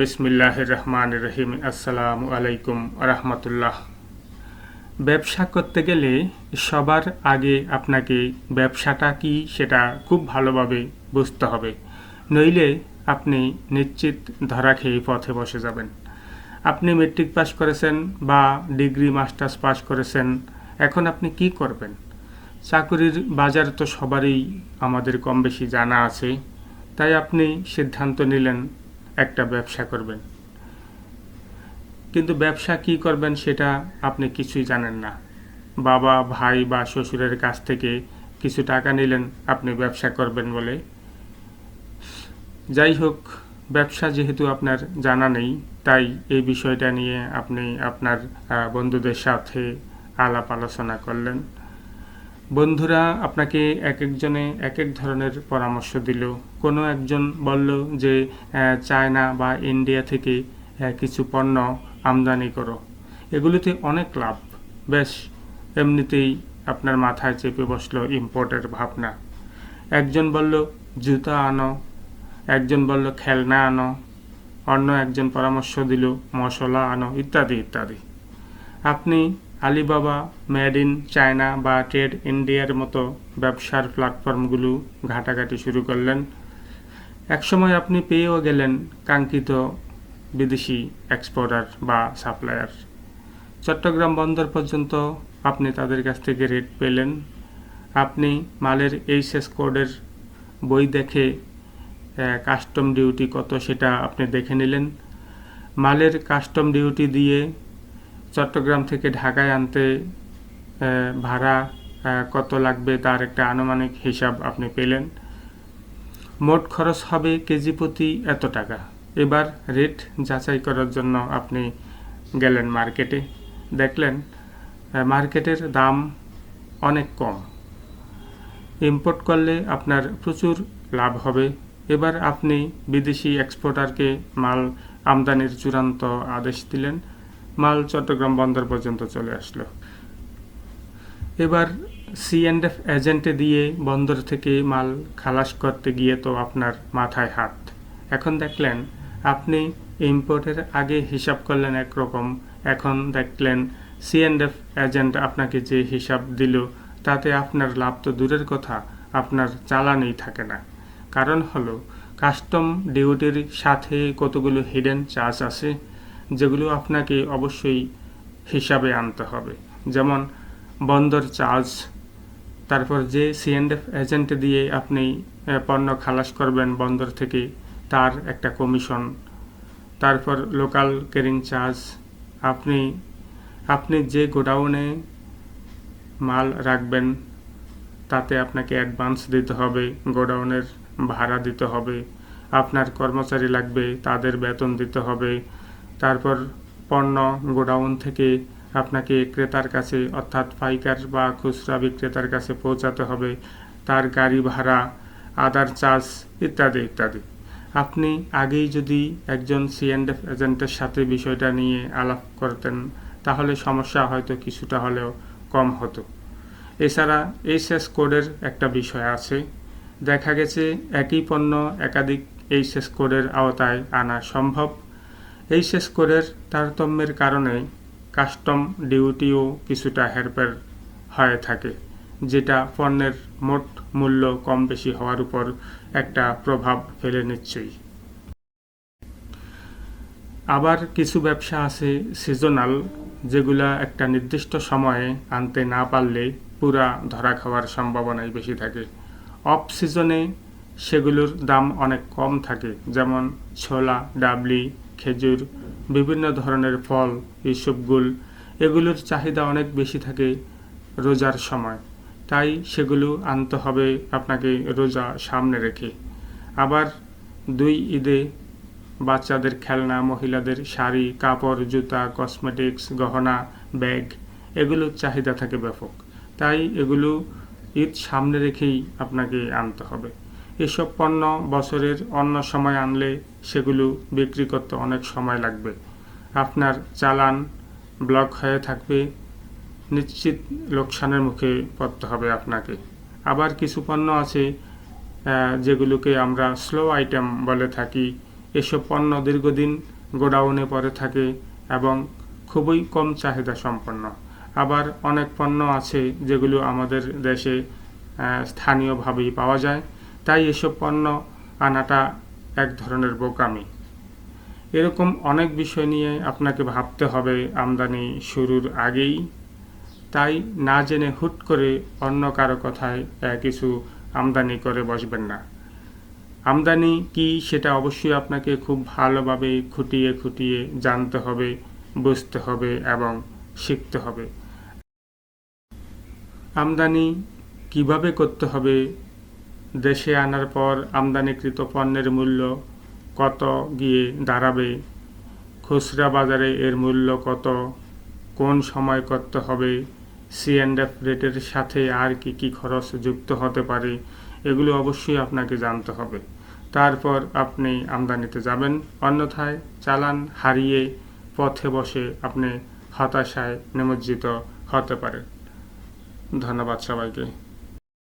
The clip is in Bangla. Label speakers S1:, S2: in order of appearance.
S1: বিসমিল্লাহ রহমান রহিম আসসালামু আলাইকুম রহমতুল্লাহ ব্যবসা করতে গেলে সবার আগে আপনাকে ব্যবসাটা কি সেটা খুব ভালোভাবে বুঝতে হবে। নইলে আপনি নিশ্চিত ধরা খেয়ে পথে বসে যাবেন। আপনি মেট্রিক পাস করেছেন বা ডিগ্রি মাস্টার্স পাস করেছেন, এখন আপনি কি করবেন? চাকরির বাজার তো সবারই আমাদের কম বেশি জানা আছে, তাই আপনি সিদ্ধান্ত নিলেন একটা ব্যবসা করবেন। কিন্তু ব্যবসা কি করবেন সেটা আপনি কিছুই জানেন না। বাবা, ভাই বা শ্বশুরের কাছ থেকে কিছু টাকা নিলেন, আপনি ব্যবসা করবেন বলে। যাই হোক, ব্যবসা যেহেতু আপনার জানা নেই, তাই এই বিষয়টা নিয়ে আপনি আপনার বন্ধুদের সাথে আলাপ আলোচনা করলেন। বন্ধুরা, আপনাকে এক একজনে এক এক ধরনের পরামর্শ দিল। কোনো একজন বলল যে চায়না বা ইন্ডিয়া থেকে কিছু পণ্য আমদানি করো। এগুলিতে অনেক লাভ। বেশ, এমনিতেই আপনার মাথায় চেপে বসল ইম্পোর্টের ভাবনা। একজন বলল, জুতা আনো। একজন বলল, খেলনা আনো। অন্য একজন পরামর্শ দিল, মশলা আনো, ইত্যাদি ইত্যাদি। আপনি আলিবাবা, মেড ইন চায়না বা ট্রেড ইন্ডিয়ার মতো ব্যবসার প্ল্যাটফর্মগুলো ঘাটাঘাটি শুরু করলেন। একসময় আপনি পেয়েও গেলেন কাঙ্ক্ষিত বিদেশি এক্সপোর্টার বা সাপ্লায়ার। চট্টগ্রাম বন্দর পর্যন্ত আপনি তাদের কাছ থেকে রেট পেলেন। আপনি মালের এইচএস কোডের বই দেখে কাস্টম ডিউটি কত সেটা আপনি দেখে নিলেন। মালের কাস্টম ডিউটি দিয়ে চট্টগ্রাম থেকে ঢাকায় আনতে ভাড়া কত লাগবে তার একটা আনুমানিক হিসাব আপনি পেলেন। মোট খরচ হবে কেজি প্রতি এত টাকা। এবার রেট যাচাই করার জন্য আপনি গেলেন মার্কেটে। দেখলেন মার্কেটের দাম অনেক কম। ইম্পোর্ট করলে আপনার প্রচুর লাভ হবে। এবার আপনি বিদেশি এক্সপোর্টারকে মাল আমদানির চূড়ান্ত আদেশ দিলেন। মাল চট্টগ্রাম বন্দর পর্যন্ত চলে আসলো। এবার সি অ্যান্ড এফ এজেন্টে দিয়ে বন্দর থেকে মাল খালাস করতে গিয়ে তো আপনার মাথায় হাত। এখন দেখলেন, আপনি ইম্পোর্টের আগে হিসাব করলেন একরকম। এখন দেখলেন, সি অ্যান্ড এফ এজেন্ট আপনাকে যে হিসাব দিল, তাতে আপনার লাভ তো দূরের কথা, আপনার চালানই থাকে না। কারণ হলো, কাস্টম ডিউটির সাথে কতগুলো হিডেন চার্জ আছে? যেগুলো আপনাকে অবশ্যই হিসাবে আনতে হবে। যেমন বন্দর চার্জ, তারপর যে সিএনএফ এজেন্ট দিয়ে আপনি পণ্য খালাস করবেন বন্দর থেকে, তার একটা কমিশন তারপর লোকাল ক্যারিং চার্জ আপনি আপনি যে গোডাউনে মাল রাখবেন, তাতে আপনাকে অ্যাডভান্স দিতে হবে গোডাউনের ভাড়া দিতে হবে, আপনার কর্মচারী লাগবে, তাদের বেতন দিতে হবে তারপর পণ্য গোডাউন থেকে আপনাকে ক্রেতার কাছে, অর্থাৎ পাইকার বা খুচরা বিক্রেতার কাছে পৌঁছাতে হবে। তার গাড়ি ভাড়া, আদার চার্জ ইত্যাদি ইত্যাদি। আপনি আগেই যদি একজন সিএনএফ এজেন্টের সাথে বিষয়টা নিয়ে আলাপ করতেন, তাহলে সমস্যা হয়তো কিছুটা হলেও কম হতো। এছাড়া এইচএস কোডের একটা বিষয় আছে। দেখা গেছে একই পণ্য একাধিক এইচএস কোডের আওতায় আনা সম্ভব। এইচএস কোডের তারতম্যের কারণে কাস্টম ডিউটিও কিছুটা হেরফের হয়ে থাকে, যেটা পণ্যের মোট মূল্য কম বেশি হওয়ার উপর একটা প্রভাব ফেলে নিশ্চয়ই আবার কিছু ব্যবসা আছে সিজনাল যেগুলা একটা নির্দিষ্ট সময়ে আনতে না পারলে পুরা ধরা খাওয়ার সম্ভাবনাই বেশি থাকে। অফ সিজনে সেগুলোর দাম অনেক কম থাকে, যেমন ছোলা, ডাবলি খেজুর, বিভিন্ন ধরনের ফল এইসবগুল এগুলোর চাহিদা অনেক বেশি থাকে রোজার সময়। তাই সেগুলো আনতে হবে আপনাকে রোজা সামনে রেখে। আবার দুই ঈদে বাচ্চাদের খেলনা, মহিলাদের শাড়ি, কাপড়, জুতা, কসমেটিক্স, গহনা, ব্যাগ, এগুলোর চাহিদা থাকে ব্যাপক। তাই এগুলো ঈদ সামনে রেখেই আপনাকে আনতে হবে। এসব পণ্য বছরের অন্য সময় আনলে সেগুলো বিক্রি করতে অনেক সময় লাগবে। আপনার চালান ব্লক হয়ে থাকবে। নিশ্চিত লোকসানের মুখে পড়তে হবে আপনাকে। আবার কিছু পণ্য আছে যেগুলোকে আমরা স্লো আইটেম বলে থাকি। এসব পণ্য দীর্ঘদিন গোডাউনে পড়ে থাকে এবং খুবই কম চাহিদা সম্পন্ন। আবার অনেক পণ্য আছে যেগুলো আমাদের দেশে স্থানীয়ভাবেই পাওয়া যায়। তাই এসব পণ্য আনাটা এক ধরনের বোকামি। এরকম অনেক বিষয় নিয়ে আপনাকে ভাবতে হবে আমদানি শুরুর আগেই। তাই না জেনে হুট করে অন্য কারও কথায় কিছু আমদানি করে বসবেন না। আমদানি কি সেটা অবশ্যই আপনাকে খুব ভালোভাবে খুঁটিয়ে খুঁটিয়ে জানতে হবে, বুঝতে হবে এবং শিখতে হবে। আমদানি কীভাবে করতে হবে দেশে আনার পর আমদানিকৃত পণ্যের মূল্য কত গিয়ে দাঁড়াবে? খুচরা বাজারে এর মূল্য কত? কোন সময় করতে হবে? সি অ্যান্ড এফ রেটের সাথে আর কি কি খরচ যুক্ত হতে পারে? এগুলো অবশ্যই আপনাকে জানতে হবে। তারপর আপনি আমদানিতে যাবেন। অন্যথায় চালান হারিয়ে পথে বসে আপনি হতাশায় নিমজ্জিত হতে পারেন। ধন্যবাদ সবাইকে।